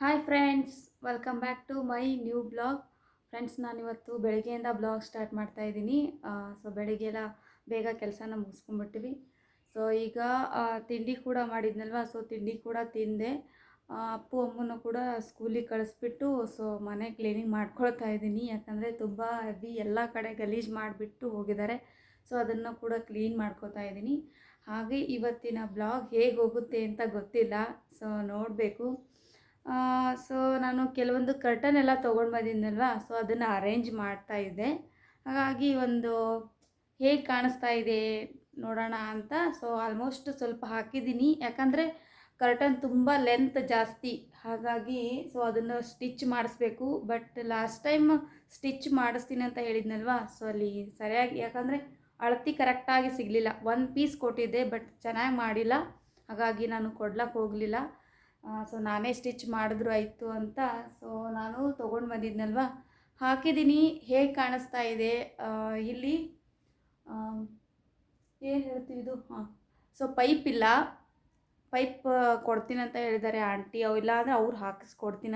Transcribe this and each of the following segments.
Hi friends welcome back to my new blog friends ನಾನಿವತ್ತು ಬೆಳಗ್ಗೆಯಿಂದ blog start ಮಾಡ್ತಾ ಇದ್ದೀನಿ. ಸೊ ಬೆಳಗ್ಗೆಲ್ಲ ಬೇಗ ಕೆಲಸನ ಮುಗಿಸ್ಕೊಂಡ್ಬಿಟ್ಟಿವಿ ಸೊ ಈಗ ತಿಂಡಿ ಕೂಡ ಮಾಡಿದ್ನಲ್ವ? ಸೊ ತಿಂಡಿ ಕೂಡ ತಿಂದೆ. ಅಪ್ಪು ಅಮ್ಮನ ಕೂಡ ಸ್ಕೂಲಿಗೆ ಕಳಿಸ್ಬಿಟ್ಟು ಸೊ ಮನೆ ಕ್ಲೀನಿಂಗ್ ಮಾಡ್ಕೊಳ್ತಾ ಇದ್ದೀನಿ. ಯಾಕಂದರೆ ತುಂಬ ಹೆವಿ ಎಲ್ಲ ಕಡೆ ಗಲೀಜು ಮಾಡಿಬಿಟ್ಟು ಹೋಗಿದ್ದಾರೆ. ಸೊ ಅದನ್ನು ಕೂಡ ಕ್ಲೀನ್ ಮಾಡ್ಕೋತಾ ಇದ್ದೀನಿ. ಹಾಗೆ ಇವತ್ತಿನ ಬ್ಲಾಗ್ ಹೇಗೆ ಹೋಗುತ್ತೆ ಅಂತ ಗೊತ್ತಿಲ್ಲ. ಸೊ ನೋಡಬೇಕು. ಸೊ ನಾನು ಕೆಲವೊಂದು ಕರ್ಟನ್ ಎಲ್ಲ ತೊಗೊಂಡು ಬಂದಿದ್ದೆನಲ್ವ ಸೊ ಅದನ್ನು ಅರೇಂಜ್ ಮಾಡ್ತಾ ಇದ್ದೆ. ಹಾಗಾಗಿ ಒಂದು ಹೇಗೆ ಕಾಣಿಸ್ತಾ ಇದೆ ನೋಡೋಣ ಅಂತ ಸೊ ಆಲ್ಮೋಸ್ಟ್ ಸ್ವಲ್ಪ ಹಾಕಿದ್ದೀನಿ. ಯಾಕಂದರೆ ಕರ್ಟನ್ ತುಂಬ ಲೆಂತ್ ಜಾಸ್ತಿ, ಹಾಗಾಗಿ ಸೊ ಅದನ್ನು ಸ್ಟಿಚ್ ಮಾಡಿಸ್ಬೇಕು. ಬಟ್ ಲಾಸ್ಟ್ ಟೈಮ್ ಸ್ಟಿಚ್ ಮಾಡಿಸ್ತೀನಿ ಅಂತ ಹೇಳಿದ್ನಲ್ವ ಸೊ ಅಲ್ಲಿ ಸರಿಯಾಗಿ, ಯಾಕಂದರೆ ಅಳತಿ ಕರೆಕ್ಟಾಗಿ ಸಿಗಲಿಲ್ಲ. ಒಂದು ಪೀಸ್ ಕೊಟ್ಟಿದ್ದೆ ಬಟ್ ಚೆನ್ನಾಗಿ ಮಾಡಿಲ್ಲ. ಹಾಗಾಗಿ ನಾನು ಕೊಡ್ಲಕ್ಕೆ ಹೋಗಲಿಲ್ಲ. ಸೊ ನಾನೇ ಸ್ಟಿಚ್ ಮಾಡಿದ್ರು ಆಯಿತು ಅಂತ ಸೊ ನಾನು ತೊಗೊಂಡು ಬಂದಿದ್ನಲ್ವ? ಹಾಕಿದ್ದೀನಿ ಹೇಗೆ ಕಾಣಿಸ್ತಾ ಇದೆ? ಇಲ್ಲಿ ಏನು ಹೇಳ್ತೀವಿ ಇದು? ಹಾಂ ಸೊ ಪೈಪ್ ಇಲ್ಲ. ಪೈಪ್ ಕೊಡ್ತೀನಿ ಅಂತ ಹೇಳಿದ್ದಾರೆ ಆಂಟಿ ಅವು ಇಲ್ಲ ಅಂದರೆ ಅವ್ರು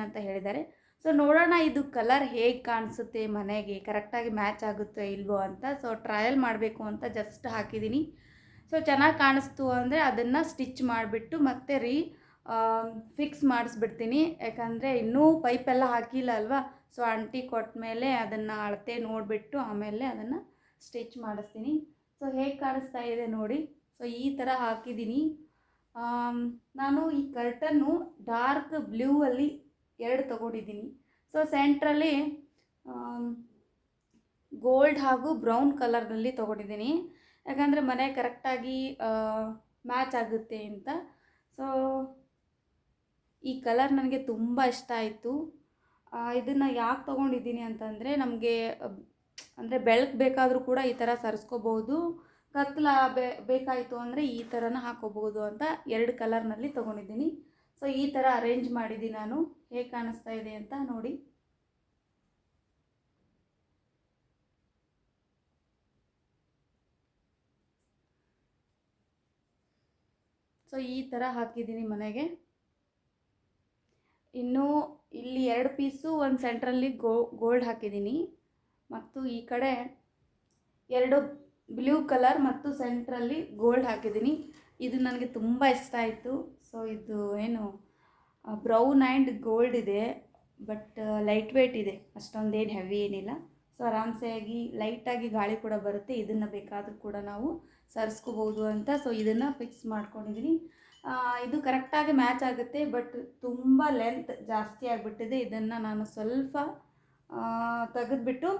ಅಂತ ಹೇಳಿದ್ದಾರೆ. ಸೊ ನೋಡೋಣ ಇದು ಕಲರ್ ಹೇಗೆ ಕಾಣಿಸುತ್ತೆ ಮನೆಗೆ? ಕರೆಕ್ಟಾಗಿ ಮ್ಯಾಚ್ ಆಗುತ್ತೋ ಇಲ್ವೋ ಅಂತ. ಸೊ ಟ್ರಯಲ್ ಮಾಡಬೇಕು ಅಂತ ಜಸ್ಟ್ ಹಾಕಿದ್ದೀನಿ ಸೊ ಚೆನ್ನಾಗಿ ಕಾಣಿಸ್ತು ಅಂದರೆ ಅದನ್ನು ಸ್ಟಿಚ್ ಮಾಡಿಬಿಟ್ಟು ಮತ್ತೆ ರೀ ಫಿಕ್ಸ್ ಮಾಡಿಸ್ಬಿಡ್ತೀನಿ. ಯಾಕಂದರೆ ಇನ್ನೂ ಪೈಪೆಲ್ಲ ಹಾಕಿಲ್ಲ ಅಲ್ವಾ? ಸೊ ಆಂಟಿ ಕೊಟ್ಟ ಮೇಲೆ ಅದನ್ನು ಅಳತೆ ನೋಡಿಬಿಟ್ಟು ಆಮೇಲೆ ಅದನ್ನು ಸ್ಟಿಚ್ ಮಾಡಿಸ್ತೀನಿ. ಸೊ ಹೇಗೆ ಕಾಣಿಸ್ತಾ ಇದೆ ನೋಡಿ. ಸೊ ಈ ಥರ ಹಾಕಿದ್ದೀನಿ. ನಾನು ಈ ಕರ್ಟನ್ನು ಡಾರ್ಕ್ ಬ್ಲೂ ಅಲ್ಲಿ ಎರಡು ತಗೊಂಡಿದ್ದೀನಿ. ಸೊ ಸೆಂಟ್ರಲ್ಲಿ ಗೋಲ್ಡ್ ಹಾಗೂ ಬ್ರೌನ್ ಕಲರ್ನಲ್ಲಿ ತೊಗೊಂಡಿದ್ದೀನಿ. ಯಾಕಂದರೆ ಮನೆ ಕರೆಕ್ಟಾಗಿ ಮ್ಯಾಚ್ ಆಗುತ್ತೆ ಅಂತ. ಸೊ ಈ ಕಲರ್ ನನಗೆ ತುಂಬ ಇಷ್ಟ ಆಯಿತು. ಇದನ್ನು ಯಾಕೆ ತೊಗೊಂಡಿದ್ದೀನಿ ಅಂತಂದರೆ ನಮಗೆ, ಅಂದರೆ ಬೆಳಕು ಬೇಕಾದರೂ ಕೂಡ ಈ ಥರ ಸರಿಸ್ಕೋಬೋದು ಬೇ, ಬೇಕಾಯಿತು ಅಂದರೆ ಈ ಥರನ ಹಾಕೋಬಹುದು ಅಂತ ಎರಡು ಕಲರ್ನಲ್ಲಿ ತೊಗೊಂಡಿದ್ದೀನಿ. ಸೊ ಈ ಥರ ಅರೇಂಜ್ ಮಾಡಿದ್ದೀನಿ ನಾನು. ಹೇಗೆ ಕಾಣಿಸ್ತಾ ಇದೆ ಅಂತ ನೋಡಿ. ಸೊ ಈ ಥರ ಹಾಕಿದ್ದೀನಿ ಮನೆಗೆ. ಇನ್ನು ಇಲ್ಲಿ ಎರಡು ಪೀಸು, ಒಂದು ಸೆಂಟ್ರಲ್ಲಿ ಗೋ, ಗೋಲ್ಡ್ ಹಾಕಿದ್ದೀನಿ. ಮತ್ತು ಈ ಕಡೆ ಎರಡು ಬ್ಲೂ ಕಲರ್ ಮತ್ತು ಸೆಂಟ್ರಲ್ಲಿ ಗೋಲ್ಡ್ ಹಾಕಿದ್ದೀನಿ. ಇದು ನನಗೆ ತುಂಬ ಇಷ್ಟ ಆಯಿತು. ಸೊ, ಇದು ಏನು ಬ್ರೌನ್ ಆ್ಯಂಡ್ ಗೋಲ್ಡ್ ಇದೆ, ಬಟ್ ಲೈಟ್ ವೇಟ್ ಇದೆ. ಅಷ್ಟೊಂದೇನು ಹೆವಿ ಏನಿಲ್ಲ. ಸೊ, ಆರಾಮ್ಸೆಯಾಗಿ ಲೈಟಾಗಿ ಗಾಳಿ ಕೂಡ ಬರುತ್ತೆ. ಇದನ್ನು ಬೇಕಾದರೂ ಕೂಡ ನಾವು ಸರಿಸ್ಕೋಬೋದು ಅಂತ. ಸೊ, ಇದನ್ನು ಫಿಕ್ಸ್ ಮಾಡ್ಕೊಂಡಿದ್ದೀನಿ ಇದು ಕರೆಕ್ಟಾಗಿ ಮ್ಯಾಚ್ ಆಗುತ್ತೆ ಬಟ್ ತುಂಬ ಲೆಂತ್ ಜಾಸ್ತಿ ಆಗಿಬಿಟ್ಟಿದೆ. ಇದನ್ನು ನಾನು ಸ್ವಲ್ಪ ತೆಗೆದುಬಿಟ್ಟು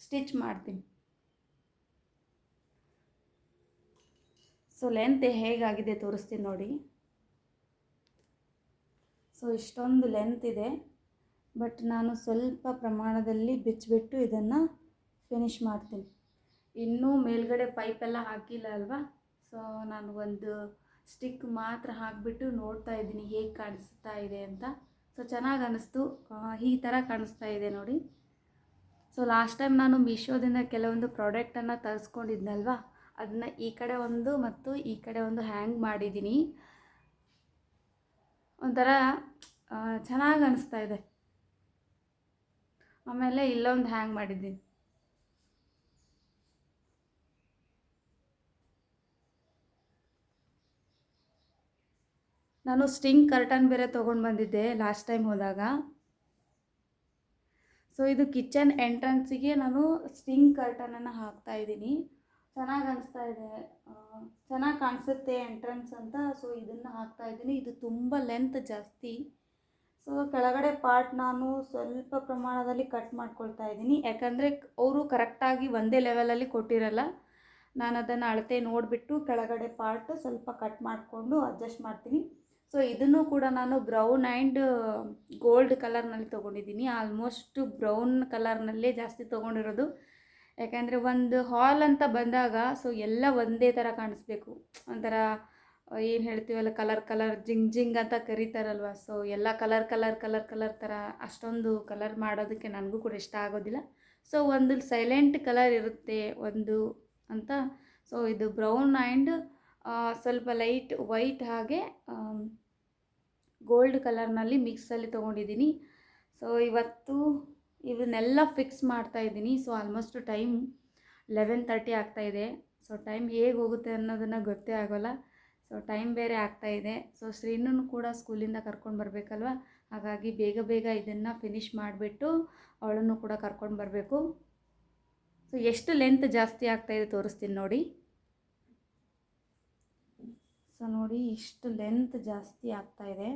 ಸ್ಟಿಚ್ ಮಾಡ್ತೀನಿ. ಸೊ ಲೆಂತ್ ಹೇಗಾಗಿದೆ ತೋರಿಸ್ತೀನಿ ನೋಡಿ. ಸೊ ಇಷ್ಟೊಂದು ಲೆಂತ್ ಇದೆ ಬಟ್ ನಾನು ಸ್ವಲ್ಪ ಪ್ರಮಾಣದಲ್ಲಿ ಬಿಚ್ಚಿಬಿಟ್ಟು ಇದನ್ನು ಫಿನಿಶ್ ಮಾಡ್ತೀನಿ. ಇನ್ನೂ ಮೇಲ್ಗಡೆ ಪೈಪೆಲ್ಲ ಹಾಕಿಲ್ಲ ಅಲ್ವಾ? ಸೊ ನಾನು ಒಂದು ಸ್ಟಿಕ್ ಮಾತ್ರ ಹಾಕಿಬಿಟ್ಟು ನೋಡ್ತಾ ಇದ್ದೀನಿ ಹೇಗೆ ಕಾಣಿಸ್ತಾ ಇದೆ ಅಂತ. ಸೊ ಚೆನ್ನಾಗಿ ಅನ್ನಿಸ್ತು ಈ ಥರ ಕಾಣಿಸ್ತಾ ಇದೆ ನೋಡಿ. ಸೊ ಲಾಸ್ಟ್ ಟೈಮ್ ನಾನು ಮೀಶೋದಿಂದ ಕೆಲವೊಂದು ಪ್ರಾಡಕ್ಟನ್ನು ತರಿಸ್ಕೊಂಡಿದ್ನಲ್ವ? ಅದನ್ನು ಈ ಕಡೆ ಒಂದು ಮತ್ತು ಈ ಕಡೆ ಒಂದು ಹ್ಯಾಂಗ್ ಮಾಡಿದ್ದೀನಿ. ಒಂಥರ ಚೆನ್ನಾಗಿ ಅನಿಸ್ತಾ ಇದೆ. ಆಮೇಲೆ ಇಲ್ಲೊಂದು ಹ್ಯಾಂಗ್ ಮಾಡಿದ್ದೀನಿ. ನಾನು ಸ್ಟಿಂಗ್ ಕರ್ಟನ್ ಬೇರೆ ತೊಗೊಂಡು ಬಂದಿದ್ದೆ ಲಾಸ್ಟ್ ಟೈಮ್ ಹೋದಾಗ. ಸೊ ಇದು ಕಿಚನ್ ಎಂಟ್ರೆನ್ಸಿಗೆ ನಾನು ಸ್ಟಿಂಗ್ ಕರ್ಟನನ್ನು ಹಾಕ್ತಾ ಇದ್ದೀನಿ. ಚೆನ್ನಾಗಿ ಅನಿಸ್ತಾ ಇದೆ. ಚೆನ್ನಾಗಿ ಕಾಣಿಸುತ್ತೆ ಎಂಟ್ರೆನ್ಸ್ ಅಂತ. ಸೊ ಇದನ್ನು ಹಾಕ್ತಾ ಇದ್ದೀನಿ. ಇದು ತುಂಬ ಲೆಂತ್ ಜಾಸ್ತಿ. ಸೊ ಕೆಳಗಡೆ ಪಾರ್ಟ್ ನಾನು ಸ್ವಲ್ಪ ಪ್ರಮಾಣದಲ್ಲಿ ಕಟ್ ಮಾಡ್ಕೊಳ್ತಾ ಇದ್ದೀನಿ. ಯಾಕಂದರೆ ಅವರು ಕರೆಕ್ಟಾಗಿ ಒಂದೇ ಲೆವೆಲಲ್ಲಿ ಕೊಟ್ಟಿರಲ್ಲ. ನಾನು ಅದನ್ನು ಅಳತೆ ನೋಡಿಬಿಟ್ಟು ಕೆಳಗಡೆ ಪಾರ್ಟ್ ಸ್ವಲ್ಪ ಕಟ್ ಮಾಡಿಕೊಂಡು ಅಡ್ಜಸ್ಟ್ ಮಾಡ್ತೀನಿ. ಸೊ ಇದನ್ನು ಕೂಡ ನಾನು ಬ್ರೌನ್ ಆ್ಯಂಡ್ ಗೋಲ್ಡ್ ಕಲರ್ನಲ್ಲಿ ತೊಗೊಂಡಿದ್ದೀನಿ. ಆಲ್ಮೋಸ್ಟ್ ಬ್ರೌನ್ ಕಲರ್ನಲ್ಲೇ ಜಾಸ್ತಿ ತೊಗೊಂಡಿರೋದು. ಯಾಕೆಂದರೆ ಒಂದು ಹಾಲ್ ಅಂತ ಬಂದಾಗ ಸೊ ಎಲ್ಲ ಒಂದೇ ಥರ ಕಾಣಿಸ್ಬೇಕು. ಒಂಥರ ಏನು ಹೇಳ್ತೀವಲ್ಲ ಕಲರ್ ಕಲರ್ ಜಿಂಗ್ ಜಿಂಗ್ ಅಂತ ಕರೀತಾರಲ್ವ? ಸೊ ಎಲ್ಲ ಕಲರ್ ಕಲರ್ ಕಲರ್ ಕಲರ್ ಥರ ಅಷ್ಟೊಂದು ಕಲರ್ ಮಾಡೋದಕ್ಕೆ ನನಗೂ ಕೂಡ ಇಷ್ಟ ಆಗೋದಿಲ್ಲ. ಸೊ ಒಂದು ಸೈಲೆಂಟ್ ಕಲರ್ ಇರುತ್ತೆ ಒಂದು ಅಂತ. ಸೊ ಇದು ಬ್ರೌನ್ ಆ್ಯಂಡ್ ಸ್ವಲ್ಪ ಲೈಟ್ ವೈಟ್ ಹಾಗೆ ಗೋಲ್ಡ್ ಕಲರ್ನಲ್ಲಿ ಮಿಕ್ಸಲ್ಲಿ ತೊಗೊಂಡಿದ್ದೀನಿ. ಸೊ, ಇವತ್ತು ಇವನ್ನೆಲ್ಲ ಫಿಕ್ಸ್ ಮಾಡ್ತಾ ಇದ್ದೀನಿ. So almost time eleven thirty ಆಗ್ತಾಯಿದೆ ಸೊ ಟೈಮ್ ಹೇಗೆ ಹೋಗುತ್ತೆ ಅನ್ನೋದನ್ನು ಗೊತ್ತೇ ಆಗೋಲ್ಲ. ಸೊ ಟೈಮ್ ಬೇರೆ ಆಗ್ತಾ ಇದೆ. ಸೊ ಶ್ರೀನೂ ಕೂಡ ಸ್ಕೂಲಿಂದ ಕರ್ಕೊಂಡು ಬರಬೇಕಲ್ವ? ಹಾಗಾಗಿ ಬೇಗ ಬೇಗ ಇದನ್ನು ಫಿನಿಷ್ ಮಾಡಿಬಿಟ್ಟು ಅವಳನ್ನು ಕೂಡ ಕರ್ಕೊಂಡು ಬರಬೇಕು. ಸೊ ಎಷ್ಟು ಲೆಂತ್ ಜಾಸ್ತಿ ಆಗ್ತಾಯಿದೆ ತೋರಿಸ್ತೀನಿ ನೋಡಿ. ಸೊ ನೋಡಿ ಇಷ್ಟು ಲೆಂತ್ ಜಾಸ್ತಿ ಆಗ್ತಾ ಇದೆ.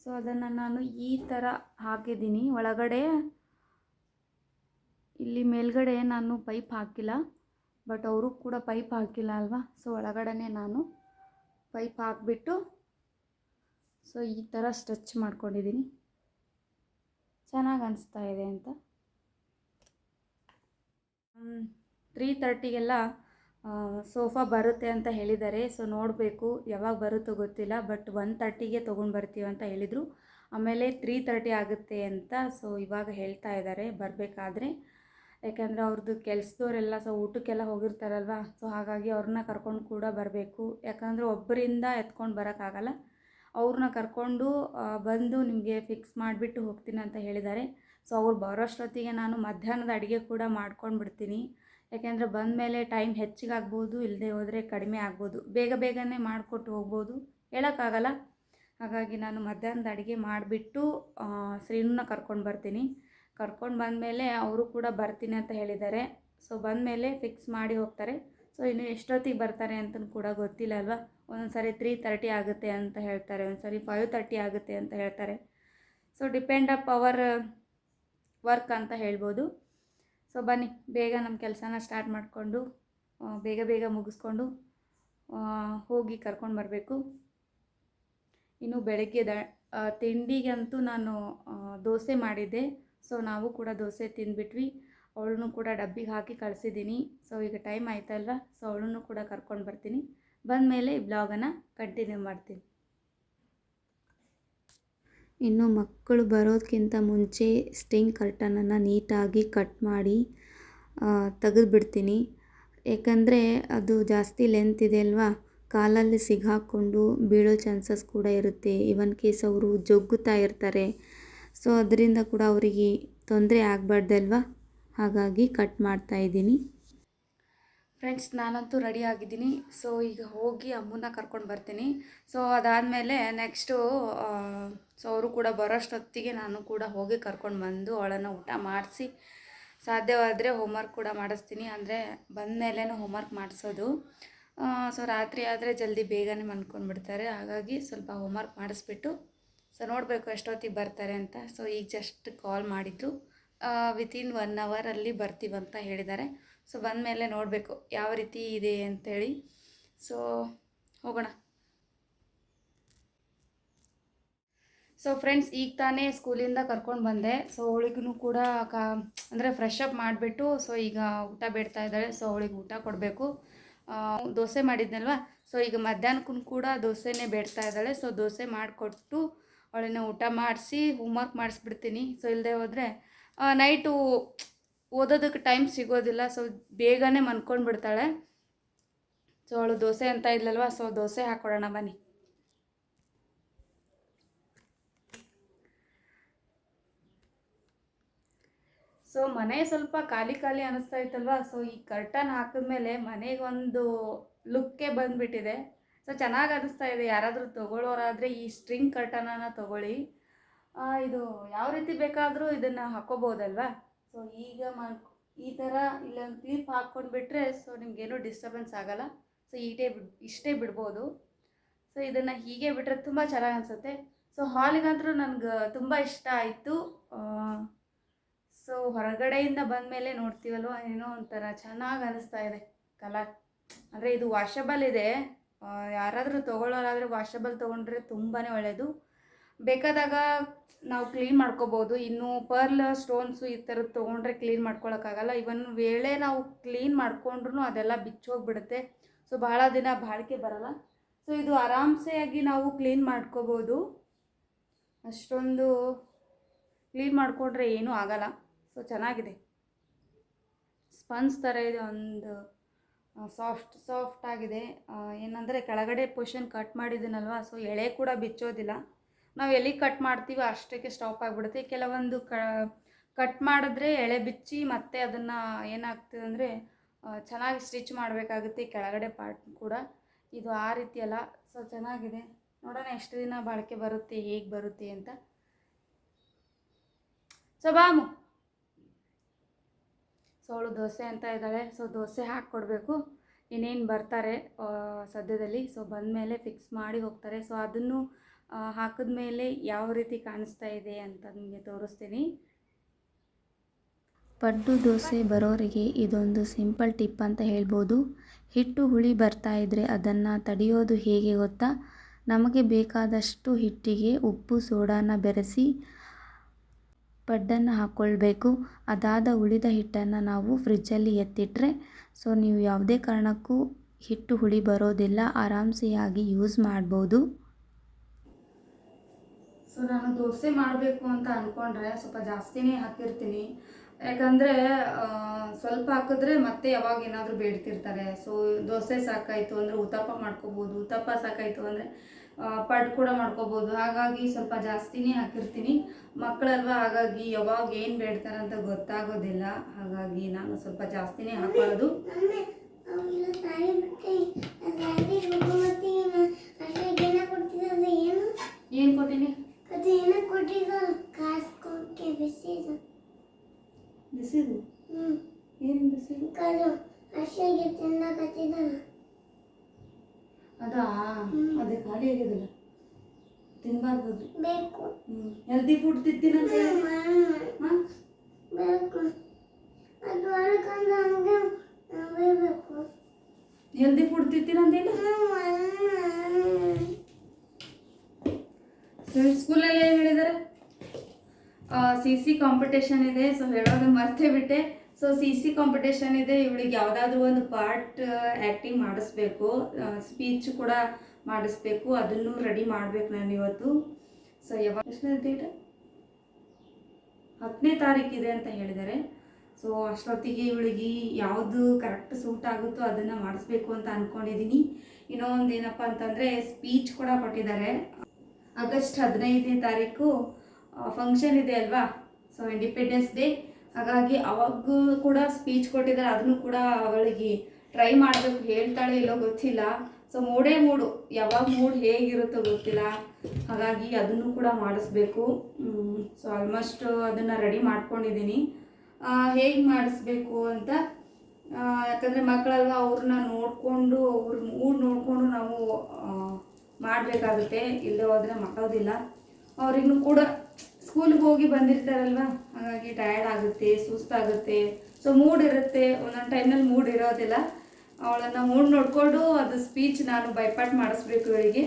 ಸೊ ಅದನ್ನು ನಾನು ಈ ಥರ ಹಾಕಿದ್ದೀನಿ. ಒಳಗಡೆ ಇಲ್ಲಿ ಮೇಲ್ಗಡೆ ನಾನು ಪೈಪ್ ಹಾಕಿಲ್ಲ. ಬಟ್ ಅವರು ಕೂಡ ಪೈಪ್ ಹಾಕಿಲ್ಲ ಅಲ್ವಾ? ಸೊ ಒಳಗಡೆ ನಾನು ಪೈಪ್ ಹಾಕಿಬಿಟ್ಟು ಸೊ ಈ ಥರ ಸ್ಟ್ರೆಚ್ ಮಾಡ್ಕೊಂಡಿದ್ದೀನಿ. ಚೆನ್ನಾಗಿ ಅನಿಸ್ತಾ ಇದೆ ಅಂತ. ತ್ರೀ ತರ್ಟಿಗೆಲ್ಲ ಸೋಫಾ ಬರುತ್ತೆ ಅಂತ ಹೇಳಿದ್ದಾರೆ. ಸೊ ನೋಡಬೇಕು. ಯಾವಾಗ ಬರುತ್ತೋ ಗೊತ್ತಿಲ್ಲ. ಬಟ್ ಒನ್ ತರ್ಟಿಗೆ ತೊಗೊಂಡು ಬರ್ತೀವಿ ಅಂತ ಹೇಳಿದರು. ಆಮೇಲೆ ತ್ರೀ ತರ್ಟಿ ಆಗುತ್ತೆ ಅಂತ ಸೊ ಇವಾಗ ಹೇಳ್ತಾ ಇದ್ದಾರೆ. ಬರಬೇಕಾದ್ರೆ. ಯಾಕಂದರೆ ಅವ್ರದ್ದು ಕೆಲಸದವರೆಲ್ಲ ಸೊ ಊಟಕ್ಕೆಲ್ಲ ಹೋಗಿರ್ತಾರಲ್ವ? ಸೊ ಹಾಗಾಗಿ ಅವ್ರನ್ನ ಕರ್ಕೊಂಡು ಕೂಡ ಬರಬೇಕು. ಯಾಕಂದರೆ ಒಬ್ಬರಿಂದ ಎತ್ಕೊಂಡು ಬರೋಕ್ಕಾಗಲ್ಲ. ಅವ್ರನ್ನ ಕರ್ಕೊಂಡು ಬಂದು ನಿಮಗೆ ಫಿಕ್ಸ್ ಮಾಡಿಬಿಟ್ಟು ಹೋಗ್ತೀನಿ ಅಂತ ಹೇಳಿದ್ದಾರೆ. ಸೊ ಅವ್ರು ಬರೋಷ್ಟೊತ್ತಿಗೆ ನಾನು ಮಧ್ಯಾಹ್ನದ ಅಡುಗೆ ಕೂಡ ಮಾಡ್ಕೊಂಡು ಬಿಡ್ತೀನಿ ಯಾಕೆಂದರೆ ಬಂದ ಮೇಲೆ ಟೈಮ್ ಹೆಚ್ಚಿಗೆ ಆಗ್ಬೋದು ಇಲ್ಲದೆ ಹೋದರೆ ಕಡಿಮೆ ಆಗ್ಬೋದು. ಬೇಗ ಬೇಗನೆ ಮಾಡಿಕೊಟ್ಟು ಹೋಗ್ಬೋದು. ಹೇಳೋಕ್ಕಾಗಲ್ಲ? ಹಾಗಾಗಿ ನಾನು ಮಧ್ಯಾಹ್ನದ ಅಡುಗೆ ಮಾಡಿಬಿಟ್ಟು ಶ್ರೀನನ್ನ ಕರ್ಕೊಂಡು ಬರ್ತೀನಿ. ಕರ್ಕೊಂಡು ಬಂದಮೇಲೆ ಅವರು ಕೂಡ ಬರ್ತೀನಿ ಅಂತ ಹೇಳಿದ್ದಾರೆ. ಸೊ ಬಂದಮೇಲೆ ಫಿಕ್ಸ್ ಮಾಡಿ ಹೋಗ್ತಾರೆ. ಸೊ ಇನ್ನು ಎಷ್ಟೊತ್ತಿಗೆ ಬರ್ತಾರೆ ಅಂತ ಕೂಡ ಗೊತ್ತಿಲ್ಲ ಅಲ್ವಾ? ಒಂದೊಂದು ಸಾರಿ ತ್ರೀ ತರ್ಟಿ ಆಗುತ್ತೆ ಅಂತ ಹೇಳ್ತಾರೆ. ಒಂದು ಸಾರಿ ಫೈವ್ ತರ್ಟಿ ಆಗುತ್ತೆ ಅಂತ ಹೇಳ್ತಾರೆ. So depend up our work ಅಂತ ಹೇಳ್ಬೋದು. ಸೊ ಬನ್ನಿ, ಬೇಗ ನಮ್ಮ ಕೆಲಸನ ಸ್ಟಾರ್ಟ್ ಮಾಡಿಕೊಂಡು ಬೇಗ ಬೇಗ ಮುಗಿಸ್ಕೊಂಡು ಹೋಗಿ ಕರ್ಕೊಂಡು ಬರಬೇಕು. ಇನ್ನು ಬೆಳಗ್ಗೆ ದ ತಿಂಡಿಗಂತೂ ನಾನು ದೋಸೆ ಮಾಡಿದ್ದೆ. ಸೊ ನಾವು ಕೂಡ ದೋಸೆ ತಿಂದ್ಬಿಟ್ವಿ. ಅವಳನ್ನು ಕೂಡ ಡಬ್ಬಿಗೆ ಹಾಕಿ ಕಳಿಸಿದ್ದೀನಿ. ಸೊ ಈಗ ಟೈಮ್ ಆಯ್ತಲ್ವ? ಸೊ ಅವಳನ್ನು ಕೂಡ ಕರ್ಕೊಂಡು ಬರ್ತೀನಿ. ಬಂದಮೇಲೆ ಈ ಬ್ಲಾಗನ್ನು ಕಂಟಿನ್ಯೂ ಮಾಡ್ತೀನಿ. ಇನ್ನು ಮಕ್ಕಳು ಬರೋದಕ್ಕಿಂತ ಮುಂಚೆ ಸ್ಟಿಂಗ್ ಕರ್ಟನನ್ನು ನೀಟಾಗಿ ಕಟ್ ಮಾಡಿ ತೆಗೆದುಬಿಡ್ತೀನಿ. ಏಕೆಂದರೆ ಅದು ಜಾಸ್ತಿ ಲೆಂತ್ ಇದೆ ಅಲ್ವಾ? ಕಾಲಲ್ಲಿ ಸಿಗಾಕ್ಕೊಂಡು ಬೀಳೋ ಚಾನ್ಸಸ್ ಕೂಡ ಇರುತ್ತೆ. ಇವನ್ ಕೇಸ್ ಅವರು ಜಗ್ಗುತ್ತಾ ಇರ್ತಾರೆ. ಸೊ, ಅದರಿಂದ ಕೂಡ ಅವರಿಗೆ ತೊಂದರೆ ಆಗಬಾರ್ದಲ್ವಾ? ಹಾಗಾಗಿ ಕಟ್ ಮಾಡ್ತಾ ಇದ್ದೀನಿ. ಫ್ರೆಂಡ್ಸ್ ನಾನಂತೂ ರೆಡಿ ಆಗಿದ್ದೀನಿ. ಸೊ ಈಗ ಹೋಗಿ ಅಮ್ಮನ್ನ ಕರ್ಕೊಂಡು ಬರ್ತೀನಿ. ಸೊ ಅದಾದಮೇಲೆ ನೆಕ್ಸ್ಟು ಸೊ ಅವರು ಕೂಡ ಬರೋಷ್ಟೊತ್ತಿಗೆ ನಾನು ಕೂಡ ಹೋಗಿ ಕರ್ಕೊಂಡು ಬಂದು ಅವಳನ್ನು ಊಟ ಮಾಡಿಸಿ ಸಾಧ್ಯವಾದರೆ ಹೋಮ್ವರ್ಕ್ ಕೂಡ ಮಾಡಿಸ್ತೀನಿ. ಅಂದರೆ ಬಂದ ಮೇಲೇ ಹೋಮ್ವರ್ಕ್ ಮಾಡಿಸೋದು ಸೊ ರಾತ್ರಿ ಆದರೆ ಜಲ್ದಿ ಬೇಗನೆ ಮನ್ಕೊಂಡ್ಬಿಡ್ತಾರೆ ಹಾಗಾಗಿ ಸ್ವಲ್ಪ ಹೋಮ್ವರ್ಕ್ ಮಾಡಿಸ್ಬಿಟ್ಟು ಸೊ ನೋಡಬೇಕು ಎಷ್ಟೊತ್ತಿಗೆ ಬರ್ತಾರೆ ಅಂತ. ಸೊ ಈಗ ಜಸ್ಟ್ ಕಾಲ್ ಮಾಡಿದ್ದು ವಿತಿನ್ ಒನ್ ಅವರಲ್ಲಿ ಬರ್ತೀವಂತ ಹೇಳಿದ್ದಾರೆ. ಸೊ ಬಂದ ಮೇಲೆ ನೋಡಬೇಕು ಯಾವ ರೀತಿ ಇದೆ ಅಂಥೇಳಿ ಸೊ ಹೋಗೋಣ. ಸೊ ಫ್ರೆಂಡ್ಸ್, ಈಗ ತಾನೇ ಸ್ಕೂಲಿಂದ ಕರ್ಕೊಂಡು ಬಂದೆ. ಸೊ ಅವಳಿಗೂ ಕೂಡ ಕಾ, ಅಂದರೆ ಫ್ರೆಶ್ ಅಪ್ ಮಾಡಿಬಿಟ್ಟು, ಸೊ ಈಗ ಊಟ ಬೇಡ್ತಾ ಇದ್ದಾಳೆ. ಸೊ ಅವಳಿಗೆ ಊಟ ಕೊಡಬೇಕು. ದೋಸೆ ಮಾಡಿದ್ನಲ್ವ? ಸೊ ಈಗ ಮಧ್ಯಾಹ್ನಕ್ಕೂ ಕೂಡ ದೋಸೆನೇ ಬೇಡ್ತಾ ಇದ್ದಾಳೆ. ಸೊ ದೋಸೆ ಮಾಡಿಕೊಟ್ಟು ಅವಳನ್ನ ಊಟ ಮಾಡಿಸಿ ಹೋಮ್ವರ್ಕ್ ಮಾಡಿಸ್ಬಿಡ್ತೀನಿ. ಸೊ ಇಲ್ಲದೆ ಹೋದರೆ ನೈಟು ಓದೋದಕ್ಕೆ ಟೈಮ್ ಸಿಗೋದಿಲ್ಲ ಸೊ ಬೇಗನೆ ಮನ್ಕೊಂಡು ಬಿಡ್ತಾಳೆ ಸೊ ಅವಳು ದೋಸೆ ಅಂತ ಇದ್ಲಲ್ವ ಸೊ ದೋಸೆ ಹಾಕ್ಕೊಡೋಣ ಬನ್ನಿ. ಸೊ ಮನೆ ಸ್ವಲ್ಪ ಖಾಲಿ ಖಾಲಿ ಅನಿಸ್ತಾ ಇತ್ತಲ್ವ ಸೊ ಈ ಕರ್ಟನ್ ಹಾಕಿದ್ಮೇಲೆ ಮನೆಗೆ ಒಂದು ಲುಕ್ಕೇ ಬಂದುಬಿಟ್ಟಿದೆ. ಸೊ ಚೆನ್ನಾಗಿ ಅನಿಸ್ತಾ ಇದೆ, ಯಾರಾದರೂ ತೊಗೊಳ್ಳೋರಾದರೆ ಈ ಸ್ಟ್ರಿಂಗ್ ಕರ್ಟನನ್ನು ತೊಗೊಳ್ಳಿ. ಇದು ಯಾವ ರೀತಿ ಬೇಕಾದರೂ ಇದನ್ನು ಹಾಕೋಬೋದಲ್ವಾ? ಸೊ ಈಗ ಮಾಡ್ಕೊ ಈ ಥರ ಇಲ್ಲೊಂದು ಕ್ಲಿಪ್ ಹಾಕ್ಕೊಂಡು ಬಿಟ್ಟರೆ ಸೊ ನಿಮಗೇನು ಡಿಸ್ಟರ್ಬೆನ್ಸ್ ಆಗೋಲ್ಲ. ಸೊ ಈಟೇ ಬಿಡ್ ಇಷ್ಟೇ ಬಿಡ್ಬೋದು. ಸೊ ಇದನ್ನು ಹೀಗೆ ಬಿಟ್ಟರೆ ತುಂಬ ಚೆನ್ನಾಗಿ ಅನಿಸುತ್ತೆ. ಸೊ ಹಾಲಿಗಂತೂ ನನಗೆ ತುಂಬ ಇಷ್ಟ ಆಯಿತು. ಸೊ ಹೊರಗಡೆಯಿಂದ ಬಂದ ಮೇಲೆ ನೋಡ್ತೀವಲ್ವ, ಏನೋ ಒಂಥರ ಚೆನ್ನಾಗಿ ಅನಿಸ್ತಾ ಇದೆ. ಕಲರ್. ಅಂದರೆ ಇದು ವಾಷಬಲ್ ಇದೆ. ಯಾರಾದರೂ ತೊಗೊಳ್ಳೋರಾದರೆ ವಾಷಬಲ್ ತೊಗೊಂಡ್ರೆ ತುಂಬಾ ಒಳ್ಳೆಯದು ಬೇಕಾದಾಗ ನಾವು ಕ್ಲೀನ್ ಮಾಡ್ಕೋಬೋದು. ಇನ್ನು ಪರ್ಲ್ ಸ್ಟೋನ್ಸು ಈ ಥರದ್ದು ತೊಗೊಂಡ್ರೆ ಕ್ಲೀನ್ ಮಾಡ್ಕೊಳಕ್ಕಾಗಲ್ಲ. ಇವನ್ ವೇಳೆ ನಾವು ಕ್ಲೀನ್ ಮಾಡ್ಕೊಂಡ್ರೂ ಅದೆಲ್ಲ ಬಿಚ್ಚೋಗ್ಬಿಡುತ್ತೆ. ಸೊ ಭಾಳ ದಿನ ಬಾಳಿಕೆ ಬರಲ್ಲ. ಸೊ ಇದು ಆರಾಮ್ಸೆ ಆಗಿ ನಾವು ಕ್ಲೀನ್ ಮಾಡ್ಕೋಬೋದು. ಅಷ್ಟೊಂದು ಕ್ಲೀನ್ ಮಾಡಿಕೊಂಡ್ರೆ ಏನೂ ಆಗಲ್ಲ. ಸೊ ಚೆನ್ನಾಗಿದೆ. ಸ್ಪಂಜ್ ಥರ ಇದೆ, ಒಂದು ಸಾಫ್ಟ್ ಸಾಫ್ಟ್ ಆಗಿದೆ. ಏನಂದರೆ ಕೆಳಗಡೆ ಪೋರ್ಷನ್ ಕಟ್ ಮಾಡಿದ್ದೀನಲ್ವ ಸೊ ಎಳೆ ಕೂಡ ಬಿಚ್ಚೋದಿಲ್ಲ. ನಾವು ಎಲ್ಲಿ ಕಟ್ ಮಾಡ್ತೀವಿ ಅಷ್ಟಕ್ಕೆ ಸ್ಟಾಪ್ ಆಗಿಬಿಡುತ್ತೆ. ಕೆಲವೊಂದು ಕ ಕಟ್ ಮಾಡಿದ್ರೆ ಎಳೆ ಬಿಚ್ಚಿ ಮತ್ತೆ ಅದನ್ನು ಏನಾಗ್ತದೆ ಅಂದರೆ ಚೆನ್ನಾಗಿ ಸ್ಟಿಚ್ ಮಾಡಬೇಕಾಗುತ್ತೆ ಕೆಳಗಡೆ ಪಾರ್ಟ್ ಕೂಡ. ಇದು ಆ ರೀತಿ ಅಲ್ಲ. ಸೊ ಚೆನ್ನಾಗಿದೆ. ನೋಡೋಣ ಎಷ್ಟು ದಿನ ಬಾಳಿಕೆ ಬರುತ್ತೆ, ಹೇಗೆ ಬರುತ್ತೆ ಅಂತ. So balm. ಸೊ ದೋಸೆ ಅಂತ ಇದ್ದಾಳೆ. ಸೊ ದೋಸೆ ಹಾಕ್ಕೊಡ್ಬೇಕು. ಇನ್ನೇನು ಬರ್ತಾರೆ ಸದ್ಯದಲ್ಲಿ. ಸೊ ಬಂದಮೇಲೆ ಫಿಕ್ಸ್ ಮಾಡಿ ಹೋಗ್ತಾರೆ. ಸೊ ಅದನ್ನು ಹಾಕಿದ ಮೇಲೆ ಯಾವ ರೀತಿ ಕಾಣಿಸ್ತಾ ಇದೆ ಅಂತ ನಿಮಗೆ ತೋರಿಸ್ತೀನಿ. ಪಡ್ಡು ದೋಸೆ ಬರೋರಿಗೆ ಇದೊಂದು ಸಿಂಪಲ್ ಟಿಪ್ ಅಂತ ಹೇಳ್ಬೋದು. ಹಿಟ್ಟು ಹುಳಿ ಬರ್ತಾ ಇದ್ದರೆ ಅದನ್ನು ತಡೆಯೋದು ಹೇಗೆ ಗೊತ್ತಾ? ನಮಗೆ ಬೇಕಾದಷ್ಟು ಹಿಟ್ಟಿಗೆ ಉಪ್ಪು, ಸೋಡಾನ ಬೆರೆಸಿ ಪಡ್ಡನ್ನು ಹಾಕ್ಕೊಳ್ಬೇಕು ಅದಾದ ಉಳಿದ ಹಿಟ್ಟನ್ನು ನಾವು ಫ್ರಿಜ್ಜಲ್ಲಿ ಎತ್ತಿಟ್ರೆ, ಸೊ ನೀವು ಯಾವುದೇ ಕಾರಣಕ್ಕೂ ಹಿಟ್ಟು ಹುಳಿ ಬರೋದಿಲ್ಲ, ಆರಾಮ್ಸೆಯಾಗಿ ಯೂಸ್ ಮಾಡ್ಬೋದು. ಸೊ ನಾನು ದೋಸೆ ಮಾಡಬೇಕು ಅಂತ ಅಂದ್ಕೊಂಡ್ರೆ ಸ್ವಲ್ಪ ಜಾಸ್ತಿನೇ ಹಾಕಿರ್ತೀನಿ. ಯಾಕಂದರೆ ಸ್ವಲ್ಪ ಹಾಕಿದ್ರೆ ಮತ್ತೆ ಯಾವಾಗ ಏನಾದರೂ ಬೇಡ್ತಿರ್ತಾರೆ. ಸೊ ದೋಸೆ ಸಾಕಾಯಿತು ಅಂದರೆ ಉತ್ತಪ್ಪ ಮಾಡ್ಕೋಬೋದು. ಉತ್ತಪ್ಪ ಸಾಕಾಯಿತು ಅಂದರೆ ಪಡ್ ಕೂಡ ಮಾಡ್ಕೋಬೋದು. ಹಾಗಾಗಿ ಸ್ವಲ್ಪ ಜಾಸ್ತಿನೇ ಹಾಕಿರ್ತೀನಿ. ಮಕ್ಕಳಲ್ವ ಹಾಗಾಗಿ ಯಾವಾಗ ಏನು ಬೇಡ್ತಾರೆ ಅಂತ ಗೊತ್ತಾಗೋದಿಲ್ಲ. ಹಾಗಾಗಿ ನಾನು ಸ್ವಲ್ಪ ಜಾಸ್ತಿನೇ ಹಾಕೋದು ಏನು ಕೊಟ್ಟಿನಿ? ಅದು ಏನ ಕೊಟ್ಟಿದ್ದಲ್ಲ ಕಾಸು ಕೊಕ್ಕೆ ಬಿಸಿದು ಬಿಸಿದು ಹ್ಞೂ ಏನು ಬಿಸಿದು ಕಾಲು ಅಷ್ಟೇ ತಿನ್ನಕತ್ತಿದ್ದಲ್ಲ ಅದಾ? ಅದೇ ಖಾಲಿ ಆಗಿದಿಲ್ಲ. ತಿನ್ನಬಾರ್ದು ಬೇಕು. ಹ್ಞೂ ಹೆಲ್ದಿ ಫುಡ್ ತಿಂತೀನಂತ ಹೇಳಿ. ಹಾಂ? ಬೇಕು. ಅದು ಅಳ್ಕೊಂಡು ಹಂಗೆ ಬೇಕು. ಹೆಲ್ದಿ ಫುಡ್ ತಿಂತೀನಂತ ಹೇಳಿ. ಸ್ಕೂಲಲ್ಲಿ ಏನು ಹೇಳಿದ್ದಾರೆ ಸಿ ಸಿ ಕಾಂಪಿಟೇಷನ್ ಇದೆ ಸೊ ಹೇಳೋದು ಮರ್ತೇ ಬಿಟ್ಟೆ. ಸೊ ಸಿ ಸಿ ಕಾಂಪಿಟೇಷನ್ ಇದೆ, ಇವಳಿಗೆ ಯಾವುದಾದ್ರೂ ಒಂದು ಪಾರ್ಟ್ ಆ್ಯಕ್ಟಿಂಗ್ ಮಾಡಿಸ್ಬೇಕು. ಸ್ಪೀಚ್ ಕೂಡ ಮಾಡಿಸ್ಬೇಕು, ಅದನ್ನು ರೆಡಿ ಮಾಡಬೇಕು ನಾನು ಇವತ್ತು. ಸೊ ಯಾವಾಗ ಡೇಟ್ ಹತ್ತನೇ ತಾರೀಕಿದೆ ಅಂತ ಹೇಳಿದ್ದಾರೆ ಸೊ ಅಷ್ಟೊತ್ತಿಗೆ ಇವಳಿಗೆ ಯಾವುದು ಕರೆಕ್ಟ್ ಸೂಟ್ ಆಗುತ್ತೋ ಅದನ್ನು ಮಾಡಿಸ್ಬೇಕು ಅಂತ ಅಂದ್ಕೊಂಡಿದ್ದೀನಿ ಇನ್ನೊಂದು ಏನಪ್ಪ ಅಂತಂದರೆ ಸ್ಪೀಚ್ ಕೂಡ ಕೊಟ್ಟಿದ್ದಾರೆ. ಆಗಸ್ಟ್ ಹದಿನೈದನೇ ತಾರೀಕು ಫಂಕ್ಷನ್ ಇದೆ ಅಲ್ವಾ? ಸೊ ಇಂಡಿಪೆಂಡೆನ್ಸ್ ಡೇ ಹಾಗಾಗಿ ಅವಾಗೂ ಕೂಡ ಸ್ಪೀಚ್ ಕೊಟ್ಟಿದ್ದಾರೆ. ಅದನ್ನು ಕೂಡ ಅವಳಿಗೆ ಟ್ರೈ ಮಾಡಬೇಕು ಹೇಳ್ತಾಳೆ ಇಲ್ಲೋ ಗೊತ್ತಿಲ್ಲ. ಸೊ ಮೂಡೇ ಮೂಡು. ಯಾವಾಗ ಮೂಡ್ ಹೇಗಿರುತ್ತೋ ಗೊತ್ತಿಲ್ಲ. ಹಾಗಾಗಿ ಅದನ್ನು ಕೂಡ ಮಾಡಿಸ್ಬೇಕು. ಸೊ ಆಲ್ಮೋಸ್ಟ್ ಅದನ್ನು ರೆಡಿ ಮಾಡ್ಕೊಂಡಿದ್ದೀನಿ. ಹೇಗೆ ಮಾಡಿಸ್ಬೇಕು ಅಂತ ಯಾಕಂದರೆ ಮಕ್ಕಳೆಲ್ಲ ಅವ್ರನ್ನ ನೋಡಿಕೊಂಡು, ಅವ್ರ ಮೂಡ್ ನೋಡಿಕೊಂಡು ನಾವು ಮಾಡಬೇಕಾಗುತ್ತೆ ಇಲ್ಲದೆ ಹೋದರೆ ಮಾಡೋದಿಲ್ಲ ಅವ್ರಿಗೂ ಕೂಡ ಸ್ಕೂಲ್ಗೆ ಹೋಗಿ ಬಂದಿರ್ತಾರಲ್ವ? ಹಾಗಾಗಿ ಟಯರ್ಡ್ ಆಗುತ್ತೆ, ಸುಸ್ತಾಗುತ್ತೆ. ಸೊ ಮೂಡ್ ಇರುತ್ತೆ. ಒಂದೊಂದು ಟೈಮ್ನಲ್ಲಿ ಮೂಡ್ ಇರೋದಿಲ್ಲ. ಅವಳನ್ನು ಮೂಡ್ ನೋಡಿಕೊಂಡು ಅದು ಸ್ಪೀಚ್ ನಾನು ಬೈಪಾಟ್ ಮಾಡಿಸ್ಬೇಕು ಇವಳಿಗೆ.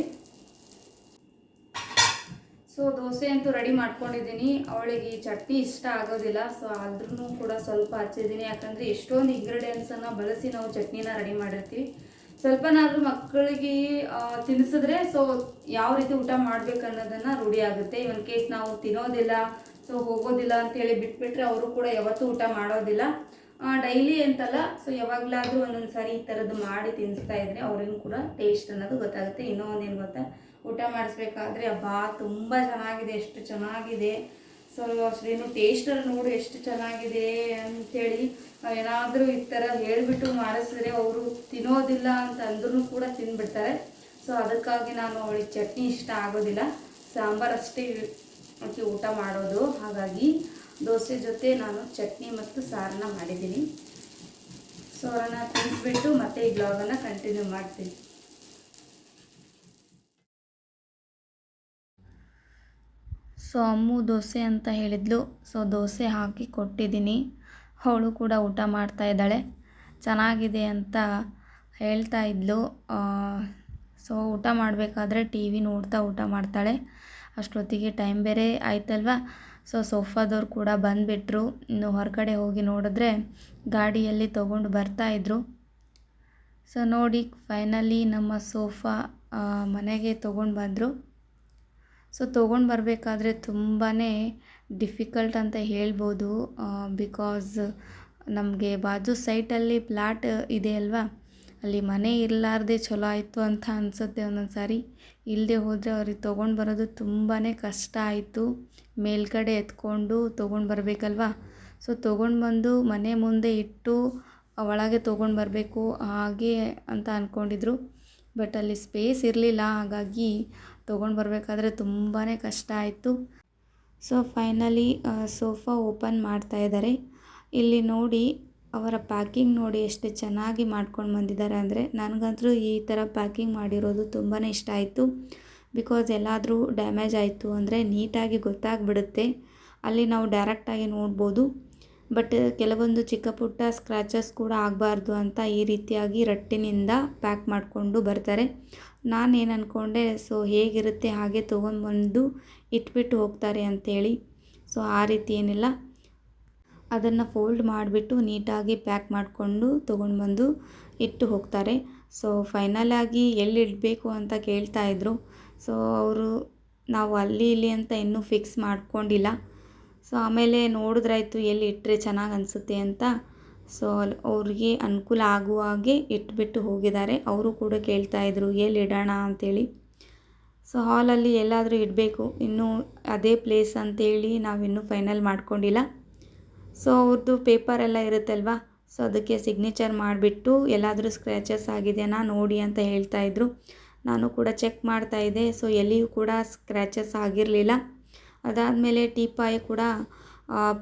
ಸೊ ದೋಸೆ ಅಂತೂ ರೆಡಿ ಮಾಡ್ಕೊಂಡಿದ್ದೀನಿ. ಅವಳಿಗೆ ಈ ಚಟ್ನಿ ಇಷ್ಟ ಆಗೋದಿಲ್ಲ. ಸೊ ಆದ್ರೂ ಕೂಡ ಸ್ವಲ್ಪ ಹಚ್ಚಿದ್ದೀನಿ. ಯಾಕಂದರೆ ಎಷ್ಟೊಂದು ಇಂಗ್ರೀಡಿಯೆಂಟ್ಸನ್ನು ಬಳಸಿ ನಾವು ಚಟ್ನಿನ ರೆಡಿ ಮಾಡಿರ್ತೀವಿ. ಸ್ವಲ್ಪನಾದರೂ ಮಕ್ಕಳಿಗೆ ತಿನ್ನಿಸಿದ್ರೆ ಸೊ ಯಾವ ರೀತಿ ಊಟ ಮಾಡ್ಬೇಕು ಅನ್ನೋದನ್ನ ರೂಢಿ ಆಗುತ್ತೆ. ಇವನ್ ಕೇಸ್ ನಾವು ತಿನ್ನೋದಿಲ್ಲ ಸೊ ಹೋಗೋದಿಲ್ಲ ಅಂತೇಳಿ ಬಿಟ್ಬಿಟ್ರೆ ಅವರು ಕೂಡ ಯಾವತ್ತೂ ಊಟ ಮಾಡೋದಿಲ್ಲ. ಡೈಲಿ ಅಂತಲ್ಲ ಸೊ ಯಾವಾಗಲಾದರೂ ಒಂದೊಂದು ಸಾರಿ ಈ ಥರದ್ದು ಮಾಡಿ ತಿನ್ನಿಸ್ತಾ ಇದ್ರೆ ಅವ್ರಿಗೂ ಕೂಡ ಟೇಸ್ಟ್ ಅನ್ನೋದು ಗೊತ್ತಾಗುತ್ತೆ. ಇನ್ನೂ ಒಂದೇನು ಗೊತ್ತಾ? ಊಟ ಮಾಡಿಸ್ಬೇಕಾದ್ರೆ, ಅಬ್ಬಾ, ತುಂಬ ಚೆನ್ನಾಗಿದೆ, ಎಷ್ಟು ಚೆನ್ನಾಗಿದೆ. ಸೊ ಟೇಸ್ಟ್ ಟೇಸ್ಟಲ್ಲಿ ನೋಡು ಎಷ್ಟು ಚೆನ್ನಾಗಿದೆ ಅಂಥೇಳಿ ಏನಾದರೂ ಈ ಥರ ಹೇಳಿಬಿಟ್ಟು ಮಾಡಿಸಿದ್ರೆ ಅವರು ತಿನ್ನೋದಿಲ್ಲ ಅಂತ ಅಂದ್ರೂ ಕೂಡ ತಿಂದ್ಬಿಡ್ತಾರೆ ಸೊ ಅದಕ್ಕಾಗಿ ನಾನು ಅವಳಿಗೆ ಚಟ್ನಿ ಇಷ್ಟ ಆಗೋದಿಲ್ಲ. ಸಾಂಬಾರು ಅಷ್ಟೇ ಅಕ್ಕಿ ಊಟ ಮಾಡೋದು. ಹಾಗಾಗಿ ದೋಸೆ ಜೊತೆ ನಾನು ಚಟ್ನಿ ಮತ್ತು ಸಾರನ್ನ ಮಾಡಿದ್ದೀನಿ. ಸೊ ಅವರನ್ನು ತಿನ್ನಿಸ್ಬಿಟ್ಟು ಮತ್ತೆ ಈ ಬ್ಲಾಗನ್ನು ಕಂಟಿನ್ಯೂ ಮಾಡ್ತೀನಿ. ಸೊ ಅಮ್ಮು ದೋಸೆ ಅಂತ ಹೇಳಿದ್ಲು. ಸೊ, ದೋಸೆ ಹಾಕಿ ಕೊಟ್ಟಿದ್ದೀನಿ. ಅವಳು ಕೂಡ ಊಟ ಮಾಡ್ತಾ ಇದ್ದಾಳೆ. ಚೆನ್ನಾಗಿದೆ ಅಂತ ಹೇಳ್ತಾ ಇದ್ಲು. ಸೊ, ಊಟ ಮಾಡಬೇಕಾದ್ರೆ ಟಿ ವಿ ನೋಡ್ತಾ ಊಟ ಮಾಡ್ತಾಳೆ. ಅಷ್ಟೊತ್ತಿಗೆ ಟೈಮ್ ಬೇರೆ ಆಯ್ತಲ್ವಾ? ಸೊ, ಸೋಫಾದವ್ರು ಕೂಡ ಬಂದುಬಿಟ್ರು. ಇನ್ನು ಹೊರಗಡೆ ಹೋಗಿ ನೋಡಿದ್ರೆ ಗಾಡಿಯಲ್ಲಿ ತೊಗೊಂಡು ಬರ್ತಾಯಿದ್ರು ಸೊ, ನೋಡಿ, ಫೈನಲಿ ನಮ್ಮ ಸೋಫಾ ಮನೆಗೆ ತೊಗೊಂಡು ಬಂದರು. ಸೊ ತೊಗೊಂಡು ಬರಬೇಕಾದ್ರೆ ತುಂಬಾ ಡಿಫಿಕಲ್ಟ್ ಅಂತ ಹೇಳ್ಬೋದು ಬಿಕಾಸ್ ನಮಗೆ ಬಾಜು ಸೈಟಲ್ಲಿ ಪ್ಲಾಟ್ ಇದೆ ಅಲ್ವಾ? ಅಲ್ಲಿ ಮನೆ ಇರಲಾರ್ದೆ ಚಲೋ ಆಯಿತು ಅಂತ ಅನಿಸುತ್ತೆ ಒಂದೊಂದು ಸಾರಿ. ಇಲ್ಲದೆ ಹೋದರೆ ಅವ್ರಿಗೆ ತೊಗೊಂಡು ಬರೋದು ತುಂಬಾ ಕಷ್ಟ ಆಯಿತು. ಮೇಲ್ಗಡೆ ಎತ್ಕೊಂಡು ತೊಗೊಂಡು ಬರಬೇಕಲ್ವಾ? ಸೊ ತೊಗೊಂಡು ಬಂದು ಮನೆ ಮುಂದೆ ಇಟ್ಟು ಒಳಗೆ ತೊಗೊಂಡು ಬರಬೇಕು ಹಾಗೆ ಅಂತ ಅಂದ್ಕೊಂಡಿದ್ರು ಬಟ್ ಅಲ್ಲಿ ಸ್ಪೇಸ್ ಇರಲಿಲ್ಲ, ಹಾಗಾಗಿ ತೊಗೊಂಡು ಬರಬೇಕಾದ್ರೆ ತುಂಬಾ ಕಷ್ಟ ಆಯಿತು. ಸೊ ಫೈನಲಿ ಸೋಫಾ ಓಪನ್ ಮಾಡ್ತಾ ಇದ್ದಾರೆ. ಇಲ್ಲಿ ನೋಡಿ, ಅವರ ಪ್ಯಾಕಿಂಗ್ ನೋಡಿ ಎಷ್ಟು ಚೆನ್ನಾಗಿ ಮಾಡ್ಕೊಂಡು ಬಂದಿದ್ದಾರೆ. ಅಂದರೆ ನನಗಂತೂ ಈ ಥರ ಪ್ಯಾಕಿಂಗ್ ಮಾಡಿರೋದು ತುಂಬಾ ಇಷ್ಟ ಆಯಿತು. ಬಿಕಾಸ್ ಎಲ್ಲಾದರೂ ಡ್ಯಾಮೇಜ್ ಆಯಿತು ಅಂದರೆ ನೀಟಾಗಿ ಗೊತ್ತಾಗ್ಬಿಡುತ್ತೆ. ಅಲ್ಲಿ ನಾವು ಡೈರೆಕ್ಟಾಗಿ ನೋಡ್ಬೋದು. ಬಟ್ ಕೆಲವೊಂದು ಚಿಕ್ಕ ಪುಟ್ಟ ಸ್ಕ್ರ್ಯಾಚಸ್ ಕೂಡ ಆಗಬಾರ್ದು ಅಂತ ಈ ರೀತಿಯಾಗಿ ರಟ್ಟಿನಿಂದ ಪ್ಯಾಕ್ ಮಾಡಿಕೊಂಡು ಬರ್ತಾರೆ. ನಾನೇನು ಅಂದ್ಕೊಂಡೆ ಸೊ ಹೇಗಿರುತ್ತೆ ಹಾಗೆ ತೊಗೊಂಡ್ಬಂದು ಇಟ್ಬಿಟ್ಟು ಹೋಗ್ತಾರೆ ಅಂಥೇಳಿ ಸೊ ಆ ರೀತಿ ಏನಿಲ್ಲ. ಅದನ್ನು ಫೋಲ್ಡ್ ಮಾಡಿಬಿಟ್ಟು ನೀಟಾಗಿ ಪ್ಯಾಕ್ ಮಾಡಿಕೊಂಡು ತೊಗೊಂಡು ಬಂದು ಇಟ್ಟು ಹೋಗ್ತಾರೆ. ಸೊ ಫೈನಲ್ ಆಗಿ ಎಲ್ಲಿ ಇಡಬೇಕು ಅಂತ ಕೇಳ್ತಾ ಇದ್ರು. ಸೊ ಅವರು, ನಾವು ಅಲ್ಲಿ ಇಲ್ಲಿ ಅಂತ ಇನ್ನೂ ಫಿಕ್ಸ್ ಮಾಡ್ಕೊಂಡಿಲ್ಲ. ಸೊ ಆಮೇಲೆ ನೋಡಿದ್ರಾಯ್ತು ಎಲ್ಲಿ ಇಟ್ಟರೆ ಚೆನ್ನಾಗಿ ಅನಿಸುತ್ತೆ ಅಂತ. ಸೊ ಅವ್ರಿಗೆ ಅನುಕೂಲ ಆಗುವ ಹಾಗೆ ಇಟ್ಬಿಟ್ಟು ಹೋಗಿದ್ದಾರೆ. ಅವರು ಕೂಡ ಕೇಳ್ತಾ ಇದ್ರು, ಎಲ್ಲಿ ಇಡೋಣ? ಅಂತೇಳಿ. ಸೊ ಹಾಲಲ್ಲಿ ಎಲ್ಲಾದರೂ ಇಡಬೇಕು. ಇನ್ನೂ ಅದೇ ಪ್ಲೇಸ್ ಅಂತೇಳಿ ನಾವಿನ್ನೂ ಫೈನಲ್ ಮಾಡ್ಕೊಂಡಿಲ್ಲ. ಸೊ ಅವ್ರದ್ದು ಪೇಪರ್ ಎಲ್ಲ ಇರುತ್ತಲ್ವಾ? ಸೊ ಅದಕ್ಕೆ ಸಿಗ್ನೇಚರ್ ಮಾಡಿಬಿಟ್ಟು ಎಲ್ಲಾದರೂ ಸ್ಕ್ರ್ಯಾಚಸ್ ಆಗಿದೆಯಾ ನೋಡಿ ಅಂತ ಹೇಳ್ತಾ ಇದ್ರು. ನಾನು ಕೂಡ ಚೆಕ್ ಮಾಡ್ತಾ ಇದ್ದೆ. ಸೊ ಎಲ್ಲಿಯೂ ಕೂಡ ಸ್ಕ್ರ್ಯಾಚಸ್ ಆಗಿರಲಿಲ್ಲ. ಅದಾದಮೇಲೆ ಟೀಪಾಯಿ ಕೂಡ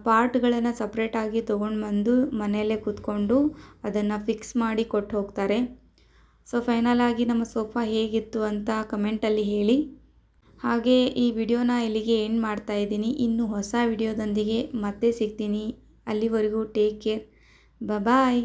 ಪಾರ್ಟ್ಗಳನ್ನು ಸಪ್ರೇಟಾಗಿ ತೊಗೊಂಡು ಬಂದು ಮನೆಯಲ್ಲೇ ಕೂತ್ಕೊಂಡು ಅದನ್ನು ಫಿಕ್ಸ್ ಮಾಡಿ ಕೊಟ್ಟು ಹೋಗ್ತಾರೆ. ಸೊ ಫೈನಲ್ ಆಗಿ ನಮ್ಮ ಸೋಫಾ ಹೇಗಿತ್ತು ಅಂತ ಕಮೆಂಟಲ್ಲಿ ಹೇಳಿ. ಹಾಗೆ ಈ ವಿಡಿಯೋನ ಇಲ್ಲಿಗೆ ಎಂಡ್ ಮಾಡ್ತಾ ಇದ್ದೀನಿ. ಇನ್ನು ಹೊಸ ವಿಡಿಯೋದೊಂದಿಗೆ ಮತ್ತೆ ಸಿಗ್ತೀನಿ. ಅಲ್ಲಿವರೆಗೂ ಟೇಕ್ ಕೇರ್ ಬಾಯ್